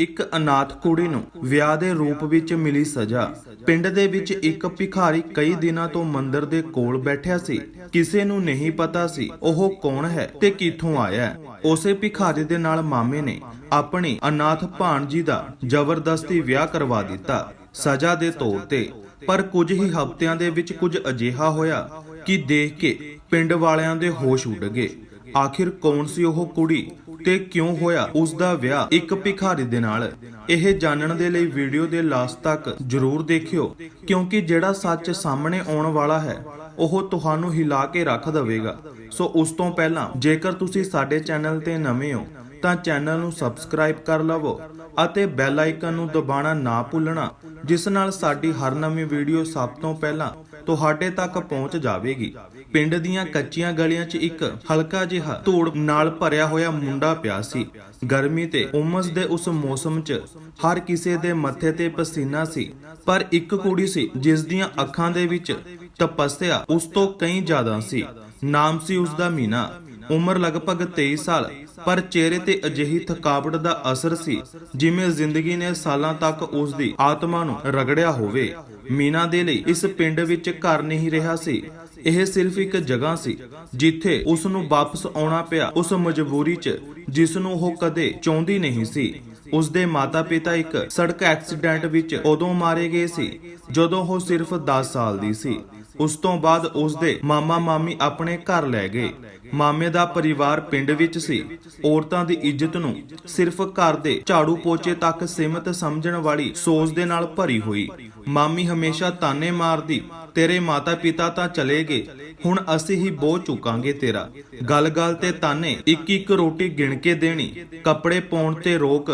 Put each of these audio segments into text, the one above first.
ਇੱਕ ਅਨਾਥ ਕੁੜੀ ਨੂੰ ਵਿਆਹ ਦੇ ਰੂਪ ਵਿੱਚ ਮਿਲੀ ਸਜ਼ਾ। ਪਿੰਡ ਦੇ ਵਿੱਚ ਇੱਕ ਭਿਖਾਰੀ ਕਈ ਦਿਨਾਂ ਤੋਂ ਮੰਦਿਰ ਦੇ ਕੋਲ ਬੈਠਿਆ ਸੀ। ਕਿਸੇ ਨੂੰ ਨਹੀਂ ਪਤਾ ਸੀ ਉਹ ਕੌਣ ਹੈ ਤੇ ਕਿੱਥੋਂ ਆਇਆ ਹੈ। ਉਸੇ ਭਿਖਾਰੀ ਦੇ ਨਾਲ ਮਾਮੇ ਨੇ ਆਪਣੀ ਅਨਾਥ ਭਾਣਜੀ ਦਾ ਜ਼ਬਰਦਸਤੀ ਵਿਆਹ ਕਰਵਾ ਦਿੱਤਾ, ਸਜ਼ਾ ਦੇ ਤੌਰ ਤੇ। ਪਰ ਕੁਝ ਹੀ ਹਫ਼ਤਿਆਂ ਦੇ ਵਿੱਚ ਕੁਝ ਅਜਿਹਾ ਹੋਇਆ ਕਿ ਦੇਖ ਕੇ ਪਿੰਡ ਵਾਲਿਆਂ ਦੇ ਹੋਸ਼ ਉੱਡ ਗਏ। ਆਖਿਰ ਕੌਣ ਸੀ ਉਹ ਕੁੜੀ ਤੇ ਕਿਉਂ ਹੋਇਆ ਉਸ ਦਾ ਵਿਆਹ ਇੱਕ ਭਿਖਾਰੀ ਦੇ ਨਾਲ? ਇਹ ਜਾਣਨ ਦੇ ਲਈ ਵੀਡੀਓ ਦੇ ਲਾਸਟ ਤੱਕ ਜਰੂਰ ਦੇਖਿਓ, ਕਿਉਂਕਿ ਜਿਹੜਾ ਸੱਚ ਸਾਹਮਣੇ ਆਉਣ ਵਾਲਾ ਹੈ, ਉਹ ਤੁਹਾਨੂੰ ਹਿਲਾ ਕੇ ਰੱਖ ਦੇਵੇਗਾ। ਸੋ ਉਸ ਤੋਂ ਪਹਿਲਾਂ ਜੇਕਰ ਤੁਸੀਂ ਸਾਡੇ ਚੈਨਲ ਤੇ ਨਵੇਂ ਹੋ, ਤਾਂ ਚੈਨਲ ਨੂੰ ਸਬਸਕ੍ਰਾਈਬ ਕਰ ਲਵੋ ਅਤੇ ਬੈਲ ਆਈਕਨ ਨੂੰ ਦਬਾਉਣਾ ਨਾ ਭੁੱਲਣਾ, ਜਿਸ ਨਾਲ ਸਾਡੀ ਹਰ ਨਵੀਂ ਵੀਡੀਓ ਸਭ ਤੋਂ ਪਹਿਲਾਂ ਤੁਹਾਡੇ ਤੱਕ ਪਹੁੰਚ ਜਾਵੇਗੀ। ਪਿੰਡ ਦੀਆਂ ਕੱਚੀਆਂ ਗਲੀਆਂ 'ਚ ਇੱਕ ਹਲਕਾ ਜਿਹਾ ਧੂੜ ਨਾਲ ਭਰਿਆ ਹੋਇਆ ਮੁੰਡਾ ਪਿਆ ਸੀ। ਗਰਮੀ ਤੇ ਉਮਸ ਦੇ ਉਸ ਮੌਸਮ 'ਚ ਹਰ ਕਿਸੇ ਦੇ ਮੱਥੇ ਤੇ ਪਸੀਨਾ ਸੀ, ਪਰ ਇੱਕ ਕੁੜੀ ਸੀ ਜਿਸ ਦੀਆਂ ਅੱਖਾਂ ਦੇ ਵਿੱਚ ਤਪੱਸਿਆ ਉਸ ਤੋਂ ਕਈ ਜ਼ਿਆਦਾ ਸੀ। ਨਾਮ ਸੀ ਉਸ ਦਾ ਮੀਨਾ। ਉਮਰ ਲਗਭਗ 23 ਸਾਲ, ਪਰ ਚਿਹਰੇ ਤੇ ਅਜਿਹੀ ਥਕਾਵਟ ਦਾ ਅਸਰ ਸੀ ਜਿਵੇਂ ਜ਼ਿੰਦਗੀ ਨੇ ਸਾਲਾਂ ਤੱਕ ਉਸ ਦੀ ਆਤਮਾ ਨੂੰ ਰਗੜਿਆ ਹੋਵੇ। ਮੀਨਾ ਦੇ ਲਈ ਇਸ ਪਿੰਡ ਵਿੱਚ ਘਰ ਨਹੀਂ ਰਿਹਾ ਸੀ। ਇਹ ਸਿਰਫ ਇੱਕ ਜਗ੍ਹਾ ਸੀ ਜਿੱਥੇ ਉਸ ਨੂੰ ਵਾਪਸ ਆਉਣਾ ਪਿਆ ਉਸ ਮਜਬੂਰੀ 'ਚ ਜਿਸ ਨੂੰ ਉਹ ਕਦੇ ਚਾਹੁੰਦੀ ਨਹੀਂ ਸੀ। ਉਸ ਦੇ ਮਾਤਾ-ਪਿਤਾ ਇੱਕ ਸੜਕ ਐਕਸੀਡੈਂਟ ਵਿੱਚ ਉਦੋਂ ਮਾਰੇ ਗਏ ਸੀ, ਜਦੋਂ ਉਹ ਸਿਰਫ 10 ਸਾਲ ਦੀ ਸੀ। ਉਸ ਤੋਂ ਬਾਅਦ ਉਸ ਦੇ ਮਾਮਾ ਮਾਮੀ ਆਪਣੇ ਘਰ ਲੈ ਗਏ। ਮਾਮੇ ਦਾ ਪਰਿਵਾਰ ਪਿੰਡ ਵਿੱਚ ਸੀ। ਔਰਤਾਂ ਦੀ ਇੱਜ਼ਤ ਨੂੰ ਸਿਰਫ ਘਰ ਦੇ ਝਾੜੂ ਪੋਚੇ ਤੱਕ ਸੀਮਤ ਸਮਝਣ ਵਾਲੀ ਸੋਚ ਦੇ ਨਾਲ ਭਰੀ ਹੋਈ। ਮਾਮੀ ਹਮੇਸ਼ਾ ਤਾਨੇ ਮਾਰਦੀ ਤੇਰੇ ਮਾਤਾ-ਪਿਤਾ ਤਾਂ ਚਲੇ ਗਏ ਹੁਣ ਅਸੀਂ ਹੀ ਬੋਝ ਚੁਕਾਂਗੇ ਤੇਰਾ। ਗੱਲ-ਗੱਲ ਤੇ ਤਾਨੇ ਇੱਕ-ਇੱਕ ਰੋਟੀ ਗਿਣ ਕੇ ਦੇਣੀ, ਕੱਪੜੇ ਪਾਉਣ ਤੇ ਰੋਕ,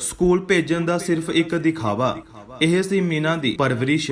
ਸਕੂਲ ਭੇਜਣ ਦਾ ਸਿਰਫ ਇੱਕ ਦਿਖਾਵਾ। ਇਹ ਸੀ ਮੀਨਾ ਦੀ ਪਰਵਰਿਸ਼।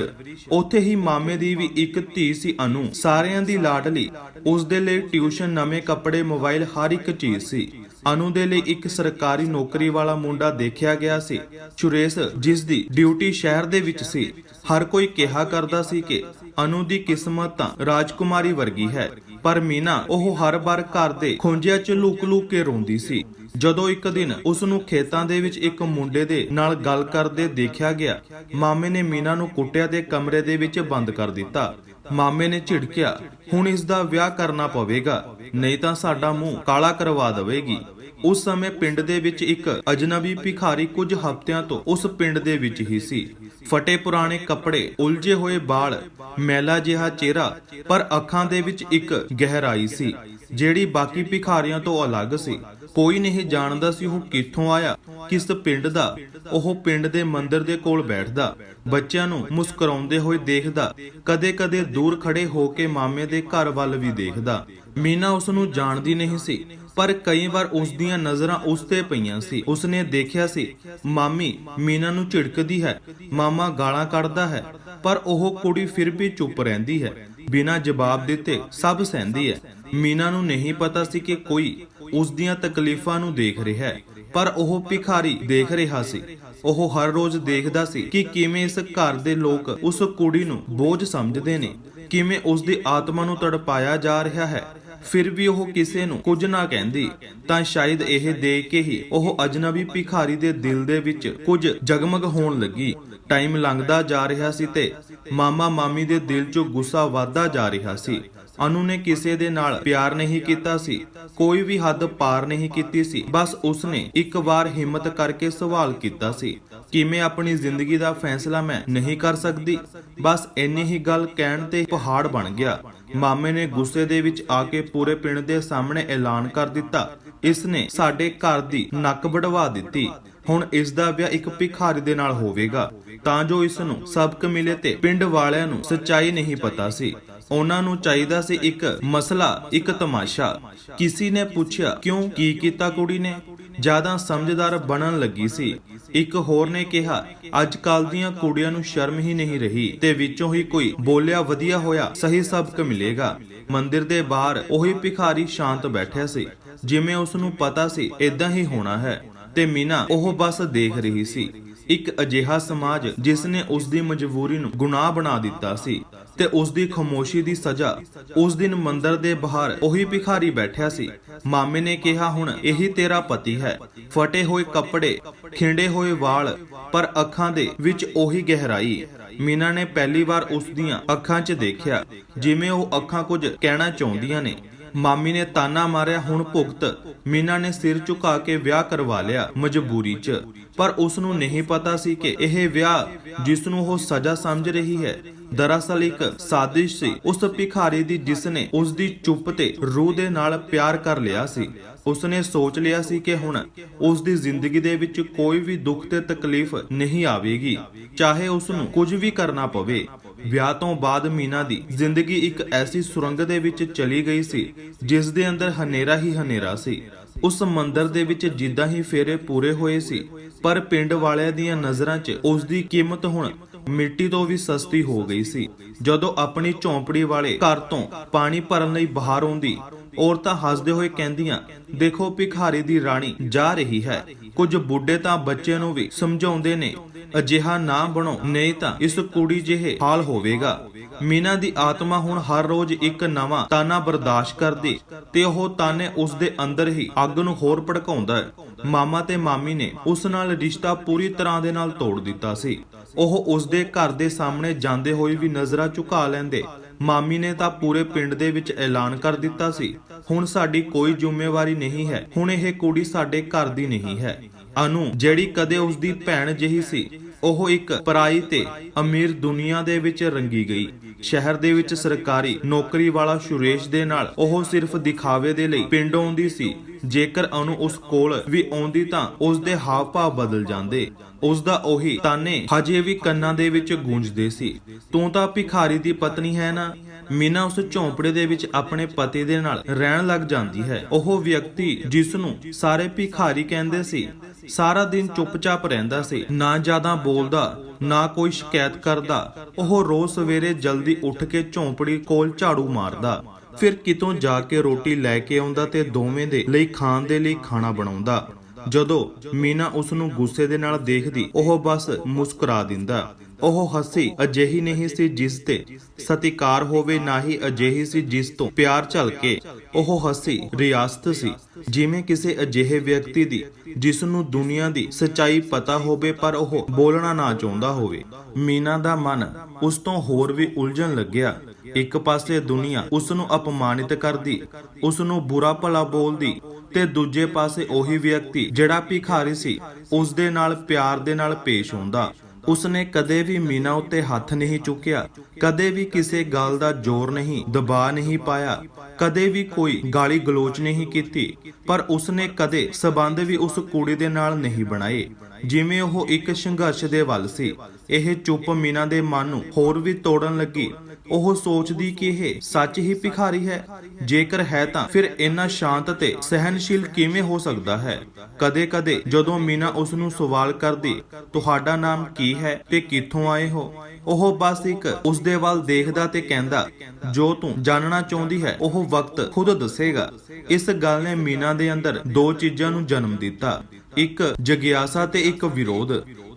ਉੱਥੇ ਹੀ ਮਾਮੇ ਦੀ ਵੀ ਇੱਕ ਧੀ ਸੀ ਅਨੂ। ਸਾਰਿਆਂ ਦੀ ਲਾਡਲੀ ਉਸ ਦੇ ਲਈ ਟਿਊਸ਼ਨ ਨਵੇਂ ਕੱਪੜੇ, ਮੋਬਾਈਲ ਹਰ ਇੱਕ ਚੀਜ਼ ਸੀ। ਅਨੂ ਦੇ ਲਈ ਇੱਕ ਸਰਕਾਰੀ ਨੌਕਰੀ ਵਾਲਾ ਮੁੰਡਾ ਦੇਖਿਆ ਗਿਆ ਸੀ। ਚੁਰੇਸ ਜਿਸ ਦੀ ਡਿਊਟੀ ਸ਼ਹਿਰ ਦੇ ਵਿੱਚ ਸੀ, ਹਰ ਕੋਈ ਕਿਹਾ ਕਰਦਾ ਸੀ ਕਿ ਅਨੂ ਦੀ ਕਿਸਮਤ ਤਾਂ ਰਾਜਕੁਮਾਰੀ ਵਰਗੀ ਹੈ, ਪਰ ਮੀਨਾ ਉਹ ਹਰ ਵਾਰ ਘਰ ਦੇ ਖੁੰਝਿਆਂ 'ਚ ਲੁਕ-ਲੁਕ ਕੇ ਰੋਂਦੀ ਸੀ। ਜਦੋਂ ਇੱਕ ਦਿਨ ਉਸ ਨੂੰ ਖੇਤਾਂ ਦੇ ਵਿੱਚ ਇੱਕ ਮੁੰਡੇ ਦੇ ਨਾਲ ਗੱਲ ਕਰਦੇ ਦੇਖਿਆ ਗਿਆ, ਮਾਮੇ ਨੇ ਮੀਨਾ ਨੂੰ ਕੁੱਟਿਆ ਤੇ ਕਮਰੇ ਦੇ ਵਿੱਚ ਬੰਦ ਕਰ ਦਿੱਤਾ। ਮਾਮੇ ਨੇ ਝਿੜਕਿਆ, ਹੁਣ ਇਸ ਦਾ ਵਿਆਹ ਕਰਨਾ ਪਵੇਗਾ, ਨਹੀਂ ਤਾਂ ਸਾਡਾ ਮੂੰਹ ਕਾਲਾ ਕਰਵਾ ਦੇਵੇਗੀ। ਉਸ ਸਮੇਂ ਪਿੰਡ ਦੇ ਵਿੱਚ ਇੱਕ ਅਜਨਬੀ ਭਿਖਾਰੀ ਕੁਝ ਹਫ਼ਤਿਆਂ ਤੋਂ ਉਸ ਪਿੰਡ ਦੇ ਵਿੱਚ ਹੀ ਸੀ। ਫਟੇ ਪੁਰਾਣੇ ਕੱਪੜੇ, ਉਲਝੇ ਹੋਏ ਵਾਲ ਮੈਲਾ ਜਿਹਾ ਚਿਹਰਾ, ਪਰ ਅੱਖਾਂ ਦੇ ਵਿੱਚ ਇੱਕ ਗਹਿਰਾਈ ਸੀ, ਜਿਹੜੀ ਬਾਕੀ ਭਿਖਾਰੀਆਂ ਤੋਂ ਅਲੱਗ ਸੀ। ਕੋਈ ਨਹੀਂ ਜਾਣਦਾ ਸੀ ਉਹ ਕਿੱਥੋਂ ਆਇਆ, ਕਿਸ ਪਿੰਡ ਦਾ। ਉਹ ਪਿੰਡ ਦੇ ਮੰਦਿਰ ਦੇ ਕੋਲ ਬੈਠਦਾ, ਬੱਚਿਆਂ ਨੂੰ ਮੁਸਕਰਾਉਂਦੇ ਹੋਏ ਦੇਖਦਾ, ਕਦੇ-ਕਦੇ ਦੂਰ ਖੜੇ ਹੋ ਕੇ ਮਾਮੇ ਦੇ ਘਰ ਵੱਲ ਵੀ ਦੇਖਦਾ। ਮੀਨਾ ਉਸ ਨੂੰ ਜਾਣਦੀ ਨਹੀਂ ਸੀ ਪਰ ਕਈ ਵਾਰ ਉਸ ਦੀਆਂ ਨਜ਼ਰਾਂ ਉਸ ਤੇ ਪਈਆਂ ਸੀ। ਉਸਨੇ ਦੇਖਿਆ ਸੀ, ਮਾਮੀ ਮੀਨਾ ਨੂੰ ਝਿੜਕਦੀ ਹੈ, ਮਾਮਾ ਗਾਲਾਂ ਕੱਢਦਾ ਹੈ, ਪਰ ਉਹ ਕੁੜੀ ਫਿਰ ਵੀ ਚੁੱਪ ਰਹਿੰਦੀ ਹੈ। ਬਿਨਾਂ ਜਵਾਬ ਦਿੱਤੇ ਸਭ ਸਹਿੰਦੀ ਹੈ। ਮੀਨਾ ਨੂੰ ਨਹੀਂ ਪਤਾ ਸੀ ਕਿ ਕੋਈ ਉਸ ਦੀਆਂ ਤਕਲੀਫਾਂ ਨੂੰ ਦੇਖ ਰਿਹਾ ਹੈ, ਪਰ ਉਹ ਭਿਖਾਰੀ ਦੇਖ ਰਿਹਾ ਸੀ। ਉਹ ਹਰ ਰੋਜ਼ ਦੇਖਦਾ ਸੀ ਕਿ ਕਿਵੇਂ ਇਸ ਘਰ ਦੇ ਲੋਕ ਉਸ ਕੁੜੀ ਨੂੰ ਬੋਝ ਸਮਝਦੇ ਨੇ, ਕਿਵੇਂ ਉਸ ਦੀ ਆਤਮਾ ਨੂੰ ਤੜਪਾਇਆ ਜਾ ਰਿਹਾ ਹੈ। ਫਿਰ ਵੀ ਉਹ ਕਿਸੇ ਨੂੰ ਕੁਝ ਨਾ ਕਹਿੰਦੀ, ਤਾਂ ਸ਼ਾਇਦ ਇਹ ਦੇਖ ਕੇ ਹੀ ਉਹ ਅਜਨਬੀ ਭਿਖਾਰੀ ਦੇ ਦਿਲ ਦੇ ਵਿੱਚ ਕੁਝ ਜਗਮਗ ਹੋਣ ਲੱਗੀ। ਟਾਈਮ ਲੰਘਦਾ ਜਾ ਰਿਹਾ ਸੀ ਤੇ ਮਾਮਾ ਮਾਮੀ ਦੇ ਦਿਲ 'ਚੋਂ ਗੁੱਸਾ ਵੱਧਦਾ ਜਾ ਰਿਹਾ ਸੀ। ਅਨੂ ਨੇ ਕਿਸੇ ਦੇ ਨਾਲ ਪਿਆਰ ਨਹੀਂ ਕੀਤਾ ਸੀ, ਕੋਈ ਵੀ ਹੱਦ ਪਾਰ ਨਹੀਂ ਕੀਤੀ ਸੀ। ਬਸ ਉਸਨੇ ਇੱਕ ਵਾਰ ਹਿੰਮਤ ਕਰਕੇ ਸਵਾਲ ਕੀਤਾ ਸੀ। ਕਿਵੇਂ ਆਪਣੀ ਜ਼ਿੰਦਗੀ ਦਾ ਫੈਸਲਾ ਮੈਂ ਨਹੀਂ ਕਰ ਸਕਦੀ? ਬਸ ਇੰਨੀ ਹੀ ਗੱਲ ਕਹਿਣ ਤੇ ਪਹਾੜ ਬਣ ਗਿਆ। ਮਾਮੇ ਨੇ ਗੁੱਸੇ ਦੇ ਵਿੱਚ ਆ ਕੇ ਪੂਰੇ ਪਿੰਡ ਦੇ ਸਾਹਮਣੇ ਐਲਾਨ ਕਰ ਦਿੱਤਾ। ਇਸ ਨੇ ਸਾਡੇ ਘਰ ਦੀ ਨੱਕ ਵੜਵਾ ਦਿੱਤੀ। ਹੁਣ ਇਸ ਦਾ ਵਿਆਹ ਇੱਕ ਭਿਖਾਰੀ ਦੇ ਨਾਲ ਹੋਵੇਗਾ। ਤਾਂ ਜੋ ਇਸ ਨੂੰ ਸਬਕ ਮਿਲੇ ਤੇ ਪਿੰਡ ਵਾਲਿਆਂ ਨੂੰ ਸੱਚਾਈ ਨਹੀਂ ਪਤਾ ਸੀ। ਉਹਨਾਂ ਨੂੰ ਚਾਹੀਦਾ ਸੀ ਇੱਕ ਮਸਲਾ, ਇੱਕ ਤਮਾਸ਼ਾ। ਕਿਸੇ ਨੇ ਪੁੱਛਿਆ, ਕਿਉਂ? ਕੀ ਕੀਤਾ ਕੁੜੀ ਨੇ? ਜ਼ਿਆਦਾ ਸਮਝਦਾਰ ਬਣਨ ਲੱਗੀ ਸੀ। ਇੱਕ ਹੋਰ ਨੇ ਕਿਹਾ, ਅੱਜ ਕੱਲ ਦੀਆਂ ਕੁੜੀਆਂ ਨੂੰ ਸ਼ਰਮ ਹੀ ਨਹੀਂ ਰਹੀ, ਤੇ ਵਿੱਚੋਂ ਹੀ ਕੋਈ ਬੋਲਿਆ ਵਧੀਆ ਹੋਇਆ, ਸਹੀ ਸਬਕ ਮਿਲੇਗਾ। ਮੰਦਿਰ ਦੇ ਬਾਹਰ ਉਹੀ ਭਿਖਾਰੀ ਸ਼ਾਂਤ ਬੈਠਿਆ ਸੀ, ਜਿਵੇਂ ਉਸ ਨੂੰ ਪਤਾ ਸੀ ਇਦਾਂ ਹੀ ਹੋਣਾ ਹੈ। ਤੇ ਮੀਨਾ ਉਹ ਬਸ ਦੇਖ ਰਹੀ ਸੀ। ਇੱਕ ਅਜਿਹਾ ਸਮਾਜ ਜਿਸ ਨੇ ਉਸ ਦੀ ਮਜਬੂਰੀ ਨੂੰ ਗੁਨਾਹ ਬਣਾ ਦਿੱਤਾ ਸੀ ਤੇ ਉਸ ਦੀ ਖਮੋਸ਼ੀ ਦੀ ਸਜ਼ਾ ਉਸ ਦਿਨ ਮੰਦਰ ਦੇ ਬਾਹਰ ਉਹੀ ਭਿਖਾਰੀ ਬੈਠਿਆ ਸੀ। ਮਾਮੇ ਨੇ ਕਿਹਾ, ਹੁਣ ਇਹੀ ਤੇਰਾ ਪਤੀ ਹੈ। ਫਟੇ ਹੋਏ ਕੱਪੜੇ, ਖਿੰਡੇ ਹੋਏ ਵਾਲ, ਪਰ ਅੱਖਾਂ ਦੇ ਵਿੱਚ ਉਹੀ ਗਹਿਰਾਈ। ਮੀਨਾ ਨੇ ਪਹਿਲੀ ਵਾਰ ਉਸ ਦੀਆਂ ਅੱਖਾਂ 'ਚ ਦੇਖਿਆ, ਜਿਵੇਂ ਉਹ ਅੱਖਾਂ ਕੁਝ ਕਹਿਣਾ ਚਾਹੁੰਦੀਆਂ ਨੇ। ਮਾਮੀ ਨੇ ਤਾਨਾ ਮਾਰਿਆ, ਹੁਣ ਭੁਗਤ। ਮੀਨਾ ਨੇ ਸਿਰ ਝੁਕਾ ਕੇ ਵਿਆਹ ਕਰਵਾ ਲਿਆ, ਮਜਬੂਰੀ 'ਚ। ਪਰ ਉਸ ਨੂੰ ਨਹੀਂ ਪਤਾ ਸੀ ਕਿ ਇਹ ਵਿਆਹ ਜਿਸ ਨੂੰ ਉਹ ਸਜ਼ਾ ਸਮਝ ਰਹੀ ਹੈ, ਦਰਅਸਲ ਇੱਕ ਸਾਜ਼ਿਸ਼ ਸੀ। ਉਸ ਭਿਖਾਰੀ ਦੀ ਜਿਸ ਨੇ ਉਸ ਦੀ ਚੁੱਪ ਤੇ ਰੂਹ ਦੇ ਨਾਲ ਪਿਆਰ ਕਰ ਲਿਆ ਸੀ। ਉਸਨੇ ਸੋਚ ਲਿਆ ਸੀ ਕਿ ਹੁਣ ਉਸ ਦੀ ਜ਼ਿੰਦਗੀ ਦੇ ਵਿੱਚ ਕੋਈ ਵੀ ਦੁੱਖ ਤੇ ਤਕਲੀਫ ਨਹੀਂ ਆਵੇਗੀ। ਚਾਹੇ ਉਸ ਨੂੰ ਕੁਝ ਵੀ ਕਰਨਾ ਪਵੇ, ਵਿਆਹ ਤੋਂ ਬਾਅਦ ਮੀਨਾ ਦੀ ਜ਼ਿੰਦਗੀ ਇੱਕ ਐਸੀ ਸੁਰੰਗ ਦੇ ਵਿੱਚ ਚਲੀ ਗਈ ਸੀ, ਜਿਸ ਦੇ ਅੰਦਰ ਹਨੇਰਾ ਹੀ ਹਨੇਰਾ ਸੀ। ਉਸ ਮੰਦਰ ਦੇ ਵਿੱਚ ਜਿੱਦਾਂ ਹੀ ਫੇਰੇ ਪੂਰੇ ਹੋਏ ਸੀ, ਪਰ ਪਿੰਡ ਵਾਲਿਆਂ ਦੀਆਂ ਨਜ਼ਰਾਂ 'ਚ ਉਸ ਦੀ ਕੀਮਤ ਹੁਣ ਮਿੱਟੀ ਤੋਂ ਵੀ ਸਸਤੀ ਹੋ ਗਈ ਸੀ। ਜਦੋਂ ਆਪਣੀ ਝੌਂਪੜੀ ਵਾਲੇ ਘਰ ਤੋਂ ਪਾਣੀ ਭਰਨ ਲਈ ਬਾਹਰ ਆਉਂਦੀ ਔਰਤਾਂ ਹੱਸਦੇ ਹੋਏ ਕਹਿੰਦੀਆਂ, ਦੇਖੋ ਭਿਖਾਰੀ ਦੀ ਰਾਣੀ ਜਾ ਰਹੀ ਹੈ। ਕੁਝ ਬੁੱਢੇ ਤਾਂ ਬੱਚੇ ਨੂੰ ਵੀ ਸਮਝਾਉਂਦੇ ਨੇ, ਅਜਿਹਾ ਨਾ ਬਣੋ, ਨਹੀਂ ਤਾਂ ਇਸ ਕੁੜੀ ਜਿਹੇ ਹਾਲ ਹੋਵੇਗਾ। ਮੀਨਾ ਦੀ ਆਤਮਾ ਹੁਣ ਹਰ ਰੋਜ਼ ਇੱਕ ਨਵਾਂ ਤਾਨਾ ਬਰਦਾਸ਼ਤ ਕਰਦੀ ਤੇ ਉਹ ਤਾਨੇ ਉਸ ਦੇ ਅੰਦਰ ਹੀ ਅੱਗ ਨੂੰ ਹੋਰ ਭੜਕਾਉਂਦਾ ਹੈ। ਮਾਮਾ ਤੇ ਮਾਮੀ ਨੇ ਉਸ ਨਾਲ ਰਿਸ਼ਤਾ ਪੂਰੀ ਤਰ੍ਹਾਂ ਦੇ ਨਾਲ ਤੋੜ ਦਿੱਤਾ ਸੀ। ਉਹ ਉਸ ਦੇ ਘਰ ਦੇ ਸਾਹਮਣੇ ਜਾਂਦੇ ਹੋਏ ਵੀ ਨਜ਼ਰਾਂ ਝੁਕਾ ਲੈਂਦੇ ਮਾਮੀ ਨੇ ਤਾਂ ਪੂਰੇ ਪਿੰਡ ਦੇ ਵਿੱਚ ਐਲਾਨ ਕਰ ਦਿੱਤਾ ਸੀ। ਹੁਣ ਸਾਡੀ ਕੋਈ ਜ਼ਿੰਮੇਵਾਰੀ ਨਹੀਂ ਹੈ। ਹੁਣ ਇਹ ਕੁੜੀ ਸਾਡੇ ਘਰ ਦੀ ਨਹੀਂ ਹੈ। ਅਨੂ, ਜਿਹੜੀ ਕਦੇ ਉਸ ਦੀ ਭੈਣ ਜਿਹੀ ਸੀ ਉਹ ਇੱਕ ਪਰਾਈ ਤੇ ਅਮੀਰ ਦੁਨੀਆ ਦੇ ਵਿੱਚ ਰੰਗੀ ਗਈ। ਸ਼ਹਿਰ ਦੇ ਵਿੱਚ ਸਰਕਾਰੀ ਨੌਕਰੀ ਵਾਲਾ ਸੁਰੇਸ਼ ਦੇ ਨਾਲ ਉਹ ਸਿਰਫ ਦਿਖਾਵੇ ਦੇ ਲਈ ਪਿੰਡ ਆਉਂਦੀ ਸੀ। ਜੇਕਰ ਅਨੂ ਉਸ ਕੋਲ ਵੀ ਆਉਂਦੀ ਤਾਂ ਉਸ ਦੇ ਹਾਵ ਭਾਵ ਬਦਲ ਜਾਂਦੇ। ਉਸ ਦਾ ਉਹੀ ਤਾਨੇ ਹਜੇ ਵੀ ਕੰਨਾਂ ਦੇ ਵਿੱਚ ਗੂੰਜਦੇ ਸੀ। ਤੂੰ ਤਾਂ ਭਿਖਾਰੀ ਦੀ ਪਤਨੀ ਹੈ ਨਾ? ਮੀਨਾ ਉਸ ਝੌਂਪੜੇ ਦੇ ਵਿੱਚ ਆਪਣੇ ਪਤੀ ਦੇ ਨਾਲ ਰਹਿਣ ਲੱਗ ਜਾਂਦੀ ਹੈ। ਉਹ ਵਿਅਕਤੀ ਜਿਸ ਨੂੰ ਸਾਰੇ ਭਿਖਾਰੀ ਕਹਿੰਦੇ ਸੀ ਸਾਰਾ ਦਿਨ ਚੁੱਪਚਾਪ ਰਹਿੰਦਾ ਸੀ, ਨਾ ਜ਼ਿਆਦਾ ਬੋਲਦਾ, ਨਾ ਕੋਈ ਸ਼ਿਕਾਇਤ ਕਰਦਾ। ਉਹ ਰੋਜ਼ ਸਵੇਰੇ ਜਲਦੀ ਉੱਠ ਕੇ ਝੌਂਪੜੀ ਕੋਲ ਝਾੜੂ ਮਾਰਦਾ। ਫਿਰ ਕਿਤੋਂ ਜਾ ਕੇ ਰੋਟੀ ਲੈ ਕੇ ਆਉਂਦਾ ਤੇ ਦੋਵੇਂ ਦੇ ਲਈ ਖਾਣ ਦੇ ਲਈ ਖਾਣਾ ਬਣਾਉਂਦਾ। ਜਦੋਂ ਮੀਨਾ ਉਸ ਨੂੰ ਗੁੱਸੇ ਦੇ ਨਾਲ ਦੇਖਦੀ, ਉਹ ਬਸ ਮੁਸਕਰਾ ਦਿੰਦਾ। ਉਹ ਹੱਸੀ, ਅਜਿਹੀ ਨਹੀਂ ਸੀ ਜਿਸ ਤੇ ਸਤਿਕਾਰ ਹੋਵੇ, ਨਾ ਹੀ ਅਜਿਹੀ ਸੀ ਜਿਸ ਤੋਂ ਪਿਆਰ ਝਲਕੇ। ਉਹ ਹੱਸੀ, ਰਿਆਸਤ ਸੀ। ਜਿਵੇਂ ਕਿਸੇ ਅਜਿਹੇ ਵਿਅਕਤੀ ਦੀ, ਜਿਸ ਨੂੰ ਦੁਨੀਆ ਦੀ ਸਚਾਈ ਪਤਾ ਹੋਵੇ, ਪਰ ਉਹ ਬੋਲਣਾ ਨਾ ਚਾਹੁੰਦਾ ਹੋਵੇ। ਮੀਨਾ ਦਾ ਮਨ ਉਸ ਤੋਂ ਹੋਰ ਵੀ ਉਲਝਣ ਲੱਗਿਆ। ਇੱਕ ਪਾਸੇ ਦੁਨੀਆ ਉਸ ਨੂੰ ਅਪਮਾਨਿਤ ਕਰਦੀ, ਉਸ ਨੂੰ ਬੁਰਾ ਭਲਾ ਬੋਲਦੀ, ਤੇ ਦੂਜੇ ਪਾਸੇ ਉਹੀ ਵਿਅਕਤੀ ਜਿਹੜਾ ਭਿਖਾਰੀ ਸੀ, ਉਸ ਦੇ ਨਾਲ ਪਿਆਰ ਦੇ ਨਾਲ ਪੇਸ਼ ਹੁੰਦਾ। ਉਸਨੇ ਕਦੇ ਵੀ ਮੀਨਾ ਉੱਤੇ ਹੱਥ ਨਹੀਂ ਚੁੱਕਿਆ, ਕਦੇ ਵੀ ਕਿਸੇ ਗੱਲ ਦਾ ਜ਼ੋਰ ਨਹੀਂ ਦਬਾ ਨਹੀਂ ਪਾਇਆ, ਕਦੇ ਵੀ ਕੋਈ ਗਾਲੀ ਗਲੋਚ ਨਹੀਂ ਕੀਤੀ, ਪਰ ਉਸਨੇ ਕਦੇ ਸਬੰਧ ਵੀ ਉਸ ਕੁੜੀ ਦੇ ਨਾਲ ਨਹੀਂ ਬਣਾਏ। ਜਿਵੇਂ ਉਹ ਇੱਕ ਸੰਘਰਸ਼ ਦੇ ਵੱਲ ਸੀ, ਇਹ ਚੁੱਪ ਮੀਨਾ ਦੇ ਮਨ ਨੂੰ ਹੋਰ ਵੀ ਤੋੜਨ ਲੱਗੀ। ਉਹ ਸੋਚਦੀ ਕਿ ਇਹ ਸੱਚ ਹੀ ਭਿਖਾਰੀ ਹੈ। ਜੇਕਰ ਹੈ ਤਾਂ ਫਿਰ ਇੰਨਾ ਸ਼ਾਂਤ ਤੇ ਸਹਿਨਸ਼ੀਲ ਕਿਵੇਂ ਹੋ ਸਕਦਾ ਹੈ? ਕਦੇ-ਕਦੇ ਜਦੋਂ ਮੀਨਾ ਉਸ ਨੂੰ ਸਵਾਲ ਕਰਦੀ, ਤੁਹਾਡਾ ਨਾਮ ਕੀ ਹੈ ਤੇ ਕਿੱਥੋਂ ਆਏ ਹੋ? ਉਹ ਬਸ ਇੱਕ ਉਸ ਦੇ ਵੱਲ ਦੇਖਦਾ ਤੇ ਕਹਿੰਦਾ, ਜੋ ਤੂੰ ਜਾਣਨਾ ਚਾਹੁੰਦੀ ਹੈ, ਉਹ ਵਕਤ ਖੁਦ ਦੱਸੇਗਾ। ਇਸ ਗੱਲ ਨੇ ਮੀਨਾ ਦੇ ਅੰਦਰ ਦੋ ਚੀਜ਼ਾਂ ਨੂੰ ਜਨਮ ਦਿੱਤਾ। ਇੱਕ ਜਗਿਆਸਾ ਤੇ ਇੱਕ ਵਿਰੋਧ।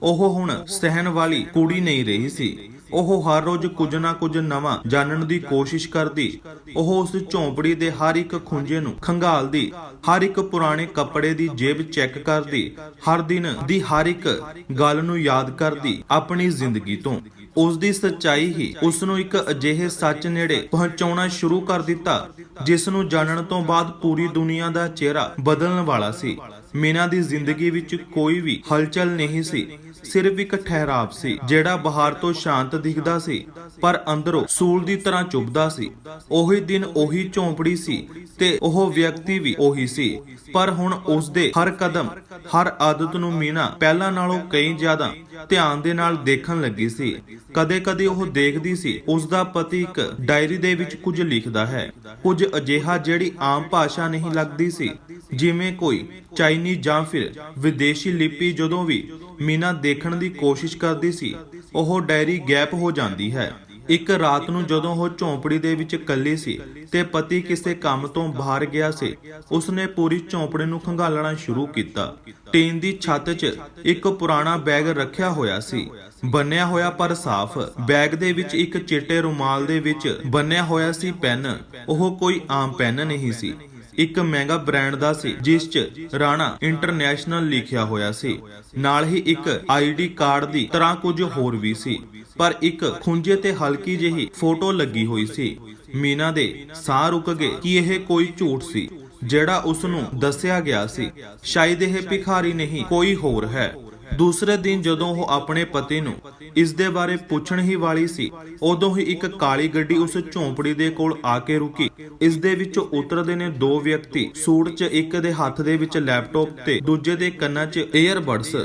ਉਹ ਹੁਣ ਸਹਿਣ ਵਾਲੀ ਕੁੜੀ ਨਹੀਂ ਰਹੀ ਸੀ। ਉਹ ਹਰ ਰੋਜ਼ ਕੁਝ ਨਾ ਕੁਝ ਨਵਾਂ ਜਾਣਨ ਦੀ ਕੋਸ਼ਿਸ਼ ਕਰਦੀ। ਉਹ ਉਸ ਝੌਂਪੜੀ ਦੇ ਹਰ ਇੱਕ ਖੁੰਝੇ ਨੂੰ ਖੰਗਾਲਦੀ। ਹਰ ਇੱਕ ਪੁਰਾਣੇ ਕੱਪੜੇ ਦੀ ਜੇਬ ਚੈੱਕ ਕਰਦੀ। ਹਰ ਦਿਨ ਦੀ ਹਰ ਇੱਕ ਗੱਲ ਨੂੰ ਯਾਦ ਕਰਦੀ ਆਪਣੀ ਜ਼ਿੰਦਗੀ ਤੋਂ। ਉਸ ਦੀ ਸੱਚਾਈ ਹੀ ਉਸ ਨੂੰ ਇੱਕ ਅਜਿਹੇ ਸੱਚ ਨੇੜੇ ਪਹੁੰਚਾਉਣਾ ਸ਼ੁਰੂ ਕਰ ਦਿੱਤਾ, ਜਿਸ ਨੂੰ ਜਾਣਨ ਤੋਂ ਬਾਅਦ ਪੂਰੀ ਦੁਨੀਆ ਦਾ ਚਿਹਰਾ ਬਦਲਣ ਵਾਲਾ ਸੀ। ਮੀਨਾ ਦੀ ਜ਼ਿੰਦਗੀ ਵਿੱਚ ਕੋਈ ਵੀ ਹਲਚਲ ਨਹੀਂ ਸੀ। ਸਿਰਫ ਇੱਕ ਠਹਿਰਾਵ ਸੀ, ਜਿਹੜਾ ਬਾਹਰ ਤੋਂ ਸ਼ਾਂਤ ਦਿਖਦਾ ਸੀ, ਪਰ ਅੰਦਰੋਂ ਸੂਲ ਦੀ ਤਰ੍ਹਾਂ ਚੁਭਦਾ ਸੀ। ਉਹੀ ਦਿਨ ਉਹੀ ਝੌਂਪੜੀ ਸੀ ਤੇ ਉਹ ਵਿਅਕਤੀ ਵੀ ਉਹੀ ਸੀ। ਪਰ ਹੁਣ ਉਸ ਦੇ ਹਰ ਕਦਮ, ਹਰ ਆਦਤ ਨੂੰ ਮੀਨਾ ਪਹਿਲਾਂ ਨਾਲੋਂ ਕਈ ਜ਼ਿਆਦਾ ਧਿਆਨ ਦੇ ਨਾਲ ਦੇਖਣ ਲੱਗੀ ਸੀ। ਕਦੇ-ਕਦੇ ਉਹ ਦੇਖਦੀ ਸੀ ਉਸ ਦਾ ਪਤੀ ਇੱਕ ਡਾਇਰੀ ਦੇ ਵਿੱਚ ਕੁਝ ਲਿਖਦਾ ਹੈ। ਕੁਝ ਅਜਿਹਾ ਜਿਹੜੀ ਆਮ ਭਾਸ਼ਾ ਨਹੀਂ ਲੱਗਦੀ ਸੀ, ਜਿਵੇਂ ਕੋਈ ਚਾਈਨੀ ਜਾਂ ਫਿਰ ਵਿਦੇਸ਼ੀ ਲਿਪੀ ਜਦੋਂ ਵੀ ਮੀਨਾ ਦੇਖਣ ਦੀ ਕੋਸ਼ਿਸ਼ ਕਰਦੀ ਸੀ। ਉਹ ਡਾਇਰੀ ਗੈਪ ਹੋ ਜਾਂਦੀ ਹੈ। ਇੱਕ ਰਾਤ ਨੂੰ ਜਦੋਂ ਉਹ ਝੌਂਪੜੀ ਦੇ ਵਿੱਚ ਇਕੱਲੀ ਸੀ ਤੇ ਪਤੀ ਕਿਸੇ ਕੰਮ ਤੋਂ ਬਾਹਰ ਗਿਆ ਸੀ, ਉਸਨੇ ਪੂਰੀ ਝੌਂਪੜੀ ਨੂੰ ਖੰਗਾਲਣਾ ਸ਼ੁਰੂ ਕੀਤਾ। ਟੀਨ ਦੀ ਛੱਤ 'ਚ ਇੱਕ ਪੁਰਾਣਾ ਬੈਗ ਰੱਖਿਆ ਹੋਇਆ ਸੀ। ਬੰਨਿਆ ਹੋਇਆ ਪਰ ਸਾਫ਼। ਬੈਗ ਦੇ ਵਿੱਚ ਇੱਕ ਚਿੱਟੇ ਰੁਮਾਲ ਦੇ ਵਿੱਚ ਬੰਨਿਆ ਹੋਇਆ ਸੀ ਪੈਨ। ਉਹ ਕੋਈ ਆਮ ਪੈਨ ਨਹੀਂ ਸੀ। ਇੱਕ ਮਹਿੰਗਾ ਬ੍ਰਾਂਡ ਦਾ ਸੀ, ਜਿਸ 'ਚ ਰਾਣਾ ਇੰਟਰਨੈਸ਼ਨਲ ਲਿਖਿਆ ਹੋਇਆ ਸੀ। ਨਾਲ ਹੀ ਇੱਕ ਆਈਡੀ ਕਾਰਡ ਦੀ ਤਰ੍ਹਾਂ ਕੁਝ ਹੋਰ ਵੀ ਸੀ। ਪਰ ਇੱਕ ਖੁੰਝੇ ਤੇ ਹਲਕੀ ਜਿਹੀ ਫੋਟੋ ਲੱਗੀ ਹੋਈ ਸੀ। ਮੀਨਾ ਦੇ ਸਾਹ ਰੁਕ ਗਏ ਕਿ ਇਹ ਕੋਈ ਝੂਠ ਸੀ, ਜਿਹੜਾ ਉਸ ਨੂੰ ਦੱਸਿਆ ਗਿਆ ਸੀ। ਸ਼ਾਇਦ ਇਹ ਭਿਖਾਰੀ ਨਹੀਂ, ਕੋਈ ਹੋਰ ਹੈ। ਦੂਸਰੇ ਦਿਨ ਜਦੋਂ ਉਹ ਆਪਣੇ ਪਤੀ ਨੂੰ ਇਸ ਦੇ ਬਾਰੇ ਪੁੱਛਣ ਹੀ ਵਾਲੀ ਸੀ, ਉਦੋਂ ਹੀ ਇੱਕ ਕਾਲੀ ਗੱਡੀ ਉਸ ਝੌਂਪੜੀ ਦੇ ਕੋਲ ਆ ਕੇ ਰੁਕੀ। ਇਸ ਦੇ ਵਿੱਚੋਂ ਉਤਰਦੇ ਨੇ ਦੋ ਵਿਅਕਤੀ, ਸੂਟ 'ਚ ਇੱਕ ਦੇ ਹੱਥ ਦੇ ਵਿੱਚ ਲੈਪਟਾਪ ਤੇ ਦੂਜੇ ਦੇ ਕੰਨਾਂ 'ਚ ਏਅਰਬਡਸ।